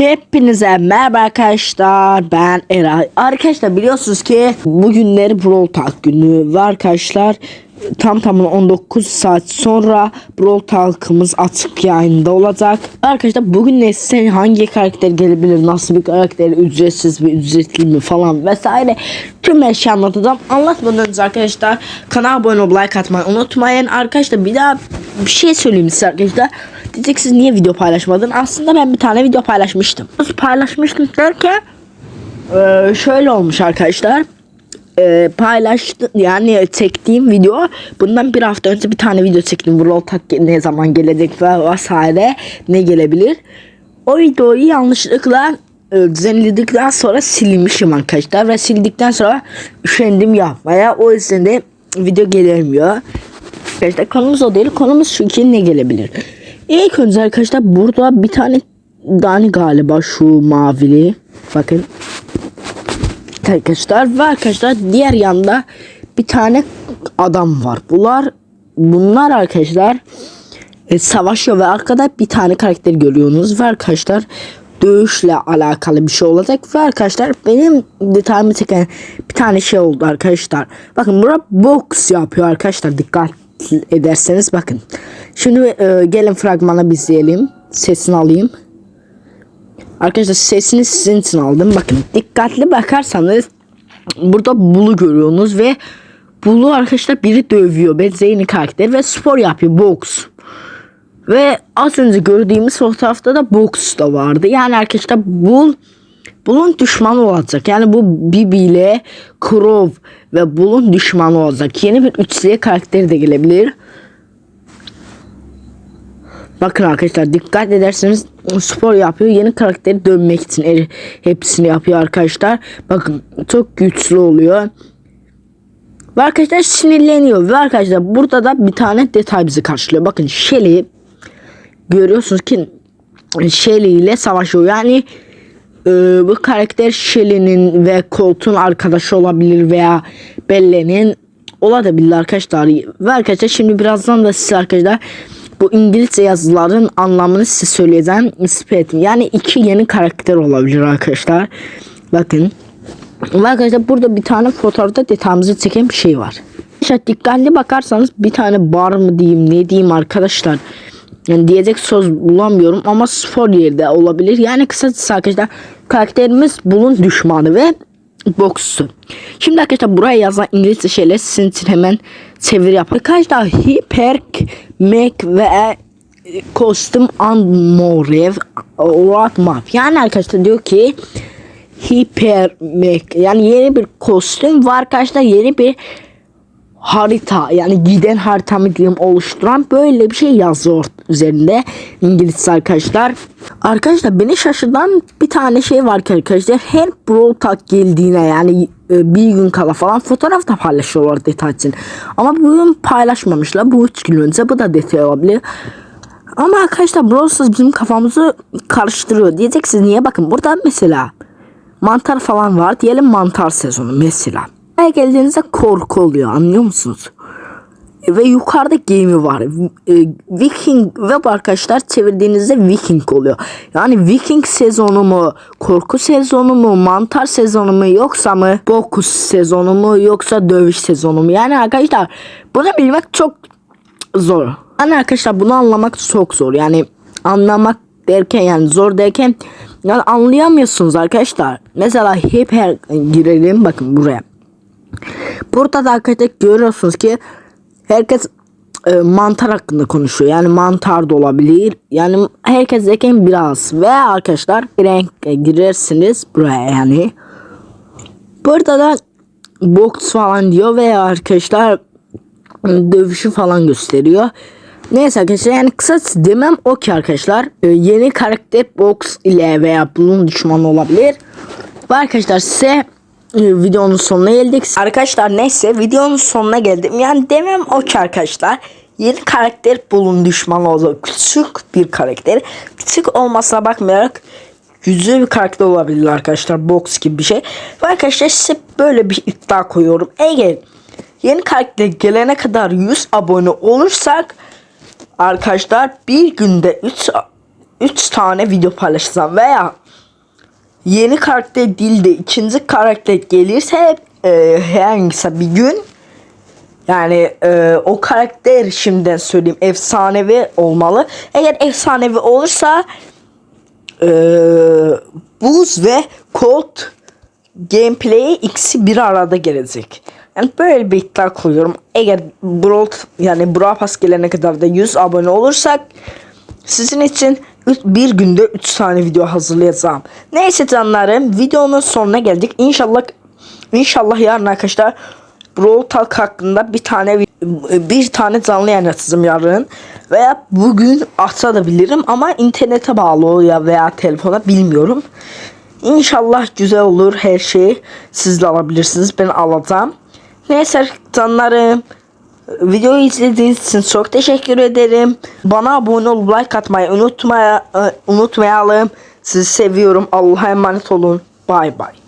Hepinize merhaba arkadaşlar. Ben Eray. Arkadaşlar biliyorsunuz ki bugünleri Brawl Talk günü ve arkadaşlar tam tamına 19 saat sonra Brawl Talk'ımız açık yayında olacak. Arkadaşlar bugün ne size hangi karakter gelebilir, nasıl bir karakter, ücretsiz mi, ücretli mi falan vesaire tüm her şeyi anlatacağım. Anlatmadan önce arkadaşlar kanala abone olup like atmayı unutmayın. Arkadaşlar bir daha bir şey söyleyeyim size arkadaşlar. Diyeceksiniz niye video paylaşmadın? Aslında ben bir tane video paylaşmıştım. Nasıl paylaşmıştım derken eee, şöyle olmuş arkadaşlar. Eee paylaştı yani çektiğim video bundan bir hafta önce bir tane video çektim. Brawl Talk ne zaman gelecek ve vesaire ne gelebilir. O videoyu yanlışlıkla e, düzenledikten sonra silmişim arkadaşlar ve sildikten sonra üşendim yapmaya. O yüzden de video gelemiyor. Arkadaşlar konumuz o değil. Konumuz şu ki ne gelebilir. İlk önce arkadaşlar burada bir tane Dani galiba şu mavili. Bakın. Arkadaşlar ve arkadaşlar diğer yanda bir tane adam var. Bunlar bunlar arkadaşlar e, savaşıyor ve arkada bir tane karakter görüyorsunuz ve arkadaşlar dövüşle alakalı bir şey olacak ve arkadaşlar benim detayımı çeken bir tane şey oldu arkadaşlar. Bakın burada box yapıyor arkadaşlar dikkat ederseniz bakın. Şimdi e, gelin fragmana izleyelim. Sesini alayım. Arkadaşlar sesini sizin için aldım. Bakın dikkatli bakarsanız burada Bulu görüyorsunuz ve Bulu arkadaşlar biri dövüyor. Benzeyini karakter ve spor yapıyor. Boks. Ve az önce gördüğümüz fotoğrafta da boks da vardı. Yani arkadaşlar Bull Bull'un düşmanı olacak. Yani bu Bibi ile Crow ve Bull'un düşmanı olacak. Yeni bir üçlüye karakteri de gelebilir. Bakın arkadaşlar dikkat ederseniz spor yapıyor. Yeni karakteri dönmek için el- hepsini yapıyor arkadaşlar. Bakın çok güçlü oluyor. Ve arkadaşlar sinirleniyor. Ve arkadaşlar burada da bir tane detay bizi karşılıyor. Bakın Shelly görüyorsunuz ki Shelly ile savaşıyor. Yani e, bu karakter Shelly'nin ve Colt'un arkadaşı olabilir veya Belle'nin olabilir arkadaşlar. Ve arkadaşlar şimdi birazdan da size arkadaşlar bu İngilizce yazıların anlamını size söyleyeceğim. İspat. Yani iki yeni karakter olabilir arkadaşlar. Bakın. Arkadaşlar burada bir tane fotoğrafta detayımızı çeken bir şey var. Arkadaşlar dikkatli bakarsanız bir tane bar mı diyeyim ne diyeyim arkadaşlar. Yani diyecek söz bulamıyorum ama spor yerde olabilir. Yani kısacası arkadaşlar karakterimiz bunun düşmanı ve boksu. Şimdi arkadaşlar buraya yazan İngilizce şeyler sizin için hemen çeviri yapın. Arkadaşlar Hyper Mac ve e, kostüm Unmorev Road Map. Yani arkadaşlar diyor ki Hyper Mac yani yeni bir kostüm var arkadaşlar yeni bir harita yani giden harita mı diyeyim oluşturan böyle bir şey yazıyor üzerinde İngilizce arkadaşlar. Arkadaşlar beni şaşırtan bir tane şey var ki arkadaşlar her Brawl Talk geldiğine yani e, bir gün kala falan fotoğraf da paylaşıyorlar detay için. Ama bugün paylaşmamışlar bu üç gün önce bu da detay olabilir. Ama arkadaşlar Brawl Stars bizim kafamızı karıştırıyor. Diyeceksiniz niye bakın burada mesela mantar falan var diyelim mantar sezonu mesela. Geldiğinizde korku oluyor anlıyor musunuz? Ve yukarıda gemi var. E, Viking web arkadaşlar çevirdiğinizde Viking oluyor. Yani Viking sezonu mu, korku sezonu mu, mantar sezonu mu yoksa mı, bokus sezonu mu yoksa dövüş sezonu mu? Yani arkadaşlar bunu bilmek çok zor. Yani arkadaşlar bunu anlamak çok zor. Yani anlamak derken yani zor derken yani anlayamıyorsunuz arkadaşlar. Mesela hiper girelim bakın buraya. Burada da arkadaşlar görüyorsunuz ki herkes e, mantar hakkında konuşuyor. Yani mantar da olabilir. Yani herkes derken biraz ve arkadaşlar renk e, girersiniz buraya yani. Burada da box falan diyor veya arkadaşlar dövüşü falan gösteriyor. Neyse arkadaşlar yani kısacası demem o ki arkadaşlar e, yeni karakter box ile veya bunun düşmanı olabilir. Ve arkadaşlar size videonun sonuna geldik. Arkadaşlar neyse videonun sonuna geldim. Yani demem o ki arkadaşlar yeni karakter bulun düşmanı oldu. Küçük bir karakter. Küçük olmasına bakmayarak yüzü bir karakter olabilir arkadaşlar. Box gibi bir şey. Ve arkadaşlar size böyle bir iddia koyuyorum. Eğer yeni karakter gelene kadar 100 abone olursak arkadaşlar bir günde 3 3 tane video paylaşacağım veya yeni karakter değil de ikinci karakter gelirse e, hangisi bir gün yani e, o karakter şimdiden söyleyeyim efsanevi olmalı. Eğer efsanevi olursa e, buz ve cold gameplay ikisi bir arada gelecek. Yani böyle bir iddia koyuyorum. Eğer Brawl yani Brawl Pass gelene kadar da 100 abone olursak sizin için bir günde 3 tane video hazırlayacağım. Neyse canlarım videonun sonuna geldik. İnşallah inşallah yarın arkadaşlar Brawl Talk hakkında bir tane bir tane canlı yayın açacağım yarın. Veya bugün açabilirim ama internete bağlı ya veya telefona bilmiyorum. İnşallah güzel olur her şey. Siz de alabilirsiniz. Ben alacağım. Neyse canlarım. Videoyu izlediğiniz için çok teşekkür ederim. Bana abone olup like atmayı unutmaya, unutmayalım. Sizi seviyorum. Allah'a emanet olun. Bay bay.